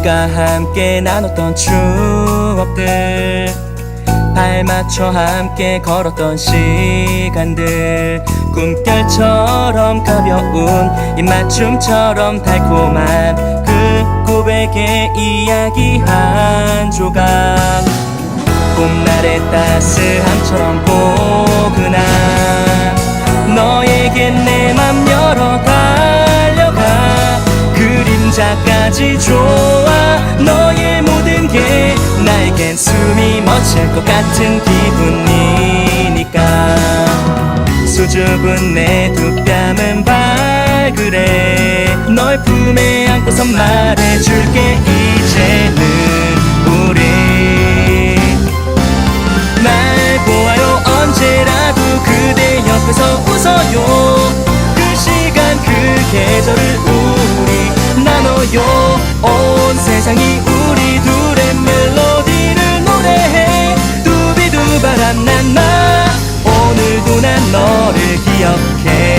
우리가 함께 나눴던 추억들 발맞춰 함께 걸었던 시간들 꿈결처럼 가벼운 입맞춤처럼 달콤한 그 고백의 이야기 한 조각. 봄날의 따스함처럼 포근한 너에게 내 맘 열어 달려가. 그림자까지 게 나에겐 숨이 멎을 것 같은 기분이니까. 수줍은 내 두 뺨은 발그레. 널 품에 안고서 말해줄게 이제는 우리. 날 보아요 언제라도 그대 옆에서 웃어요. 그 시간 그 계절을 우리 나눠요. 온 세상이 우리 둘 바람 난나 오늘도 난 너를 기억해.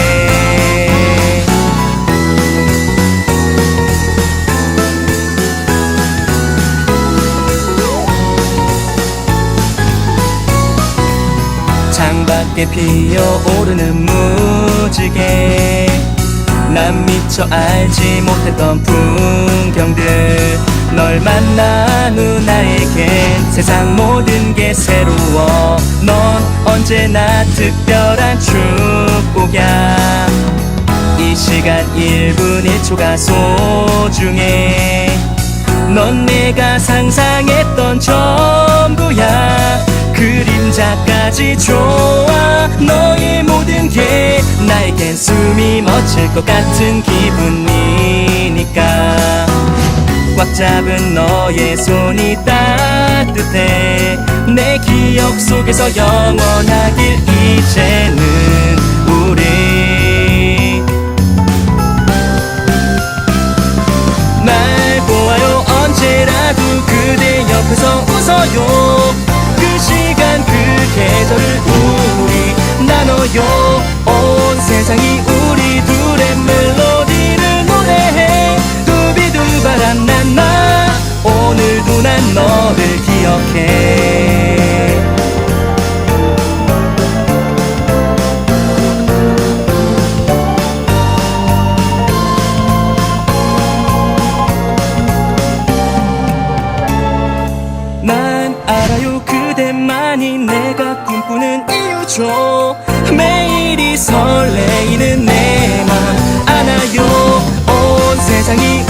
창밖에 피어오르는 무지개. 난 미처 알지 못했던 풍경들. 널 만난 후 나에겐 세상 모든 게 언제나 특별한 축복이야. 이 시간 1분 1초가 소중해. 넌 내가 상상했던 전부야. 그림자까지 좋아. 너의 모든 게 나에겐 숨이 멎을 것 같은 기분이니까 꽉 잡은 너의 손이 따뜻해. 내 기억 속에서 영원하길 이제는 우리 날 보아요. 언제라도 그대 옆에서 웃어요. 만이 내가 꿈꾸는 이유죠. 매일이 설레이는 내 맘 안아요? 온 세상이